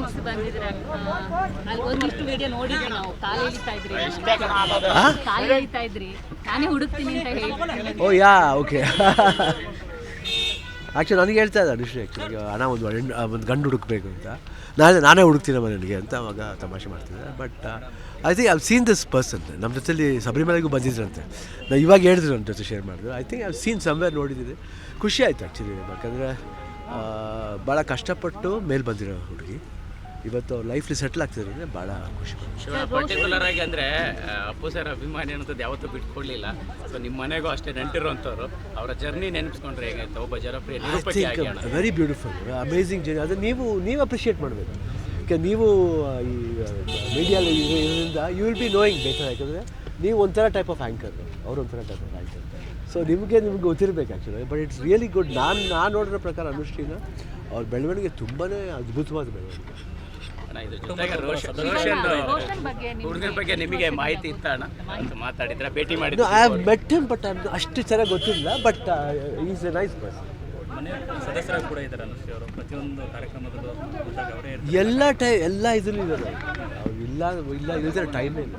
ಮುಗಿಸಿ ಬಂದಿದ್ರೆ ಅಲ್ಲಿ ಒಂದಿಷ್ಟು ವಿಡಿಯೋ ನೋಡಿದ್ವಿ ನಾವು ಕಾಲು ಎಳಿತಾ ಇದ್ರಿ. ಆ? ಕಾಲು ಎಳಿತಾ ಇದ್ರಿ. ನಾನೇ ಹುಡುಕ್ತೀನಿ ಅಂತ ಹೇಳಿ. ಓ ಯಾ ಓಕೆ. ಆ್ಯಕ್ಚುಲಿ ನನಗೆ ಹೇಳ್ತಾ ಇದ್ದ ಅನುಶ್ರೀ ಆ್ಯಕ್ಚುಲಿ ಅಣ್ಣ ಒಂದು ಒಂದು ಗಂಡು ಹುಡುಕ್ಬೇಕು ಅಂತ. ನಾನೇ ನಾನೇ ಹುಡುಕ್ತೀನಮ್ಮ ನನಗೆ ಅಂತ ಅವಾಗ ತಮಾಷೆ ಮಾಡ್ತಿದ್ದೆ but I think I seen this person ನಮ್ಮ ಜೊತೆಲಿ ಶಬರಿಮಲೆಗೂ ಬಂದಿದ್ರಂತೆ. ನಾವು ಇವಾಗ ಹೇಳಿದ್ರು ನನ್ನ ಜೊತೆ ಶೇರ್ ಮಾಡಿದ್ರು. I think I seen somewhere ನೋಡಿದ್ದೀನಿ. ಖುಷಿ ಆಯಿತು ಆ್ಯಕ್ಚುಲಿ ಯಾಕಂದರೆ ಭಾಳ ಕಷ್ಟಪಟ್ಟು ಮೇಲೆ ಬಂದಿರೋ ಹುಡುಗಿ. ಇವತ್ತು ಲೈಫ್ಲಿ ಸೆಟ್ಲ್ ಆಗ್ತಿದ್ರೆ ಭಾಳ ಖುಷಿ. ಪರ್ಟಿಕ್ಯುಲರ್ ಆಗಿ ಅಂದ್ರೆ ಅಪ್ಪು ಸರ್ ಅಭಿಮಾನಿ ಅನ್ನೋದು ಯಾವತ್ತೂ ಬಿಟ್ಕೊಡ್ಲಿಲ್ಲ. ಸೊ ನಿಮ್ಮ ಮನೆಗೂ ಅಷ್ಟೇ ನೆಂಟಿರೋಂಥವ್ರು ಅವರ ಜರ್ನಿ ನೆನಪಿಸ್ಕೊಂಡ್ರೆ ಹೇಗಾಯ್ತು? ಒಬ್ಬ ಜನಪ್ರಿಯ ನಿರೂಪಕಿ ವೆರಿ ಬ್ಯೂಟಿಫುಲ್ ಅಮೇಝಿಂಗ್ ಜರ್ನಿ ಅದು ನೀವು ನೀವು ಅಪ್ರಿಷಿಯೇಟ್ ಮಾಡಬೇಕು. ಯಾಕೆ ನೀವು ಈ ಮೀಡಿಯಲ್ಲಿ ಇದರಿಂದ you will be knowing better ಯಾಕಂದರೆ ನೀವು ಒಂಥರ ಟೈಪ್ ಆಫ್ ಆ್ಯಂಕರ್ ಅವ್ರು ಒಂಥರ ಟೈಪ್ ಆಫ್ ಆ್ಯಂಕರ್ ಸೊ ನಿಮಗೆ ನಿಮ್ಗೆ ಗೊತ್ತಿರಬೇಕು actually but it's really good ನಾನು ನಾನು ನೋಡಿರೋ ಪ್ರಕಾರ ಅನುಷ್ಠಿನ ಅವ್ರ ಬೆಳವಣಿಗೆ ತುಂಬಾ ಅದ್ಭುತವಾದ ಬೆಳವಣಿಗೆ. ಹುಡುಗನ ಬಗ್ಗೆ ನಿಮಗೆ ಮಾಹಿತಿ ಇತ್ತ ಅಣ್ಣ ಅಂತ ಮಾತಾಡಿದ್ರೆ ಭೇಟಿ ಐ ಮಾಡಿದ್ರೆ ಹ್ಯಾವ್ ಮೆಟ್ ಹಿಮ್ ಬಟ್ ಅಷ್ಟು ಚೆನ್ನಾಗಿ ಗೊತ್ತಿಲ್ಲ but is a nice person ಮನೆ ಸದಸ್ಯರಾಗಿ ಕೂಡ ಇದ್ದಾರೆ ಪ್ರತಿಯೊಂದು ಕಾರ್ಯಕ್ರಮದಲ್ಲೂ ಅವರೇ ಎಲ್ಲ ಟೈ ಎಲ್ಲ ಇದರಲ್ಲಿ ಇದ್ದಾರೆ. ಅವ್ರು ಇಲ್ಲ ಇಲ್ಲ ಇಲ್ಲದ್ರೆ ಟೈಮ್ ಇಲ್ಲ.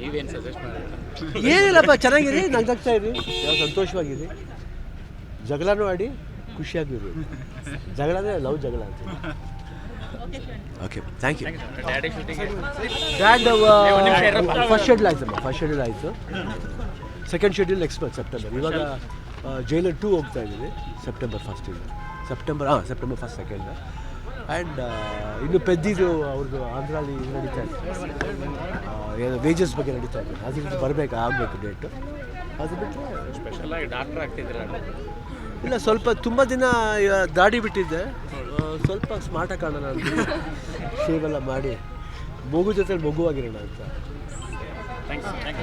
ನೀವೇನು ಸಜೆಸ್ಟ್ ಏನಿಲ್ಲಪ್ಪ ಚೆನ್ನಾಗಿರಿ ನಗ್ನಗ್ತಾ ಇರಿ ಯಾವ ಸಂತೋಷವಾಗಿರಿ ಜಗಳನೂ ಆಡಿ ಖುಷಿಯಾಗಿರಿ ಜಗಳ ಅಂದರೆ ಲವ್ ಜಗಳ ಅಂತ. Okay thank you daddy first schedule ಆಯ್ತಮ್ಮ ಫಸ್ಟ್ ಶೆಡ್ಯೂಲ್ ಆಯಿತು second schedule next month September ಇವಾಗ ಜೈಲರ್ ಟೂ ಹೋಗ್ತಾ ಇದ್ದೀವಿ ಸೆಪ್ಟೆಂಬರ್ ಫಸ್ಟಿಂದ ಸೆಪ್ಟೆಂಬರ್ ಹಾಂ ಸೆಪ್ಟೆಂಬರ್ ಫಸ್ಟ್ ಸೆಕೆಂಡ್ ಆ್ಯಂಡ್ ಇನ್ನು ಪೆದ್ದಿದು ಅವ್ರದ್ದು ಆಂಧ್ರಲ್ಲಿ ಇದು ನಡೀತಾ ಇದೆ ಆ, ಏನು ವೇಜಸ್ ಬಗ್ಗೆ ನಡೀತಾ ಇದೆ ಅದಕ್ಕೆ ಬರಬೇಕು ಆಗಬೇಕು ಡೇಟು ಅದು ಬಿಟ್ಟರೆ ಸ್ಪೆಷಲಾಗಿ ಡಾಕ್ಟರ್ ಆಗ್ತಿದ್ರ ಇಲ್ಲ, ಸ್ವಲ್ಪ ತುಂಬ ದಿನ ದಾಡಿ ಬಿಟ್ಟಿದ್ದೆ. ಸ್ವಲ್ಪ ಸ್ವಲ್ಪ ಸ್ಮಾರ್ಟಾಗಿ ಕಾಣೋಣ ಅಂತ. ಶೇವ್ ಎಲ್ಲ ಮಾಡಿ, ಮಗು ಜೊತೆ ಮಗುವಾಗಿರೋಣ ಅಂತ.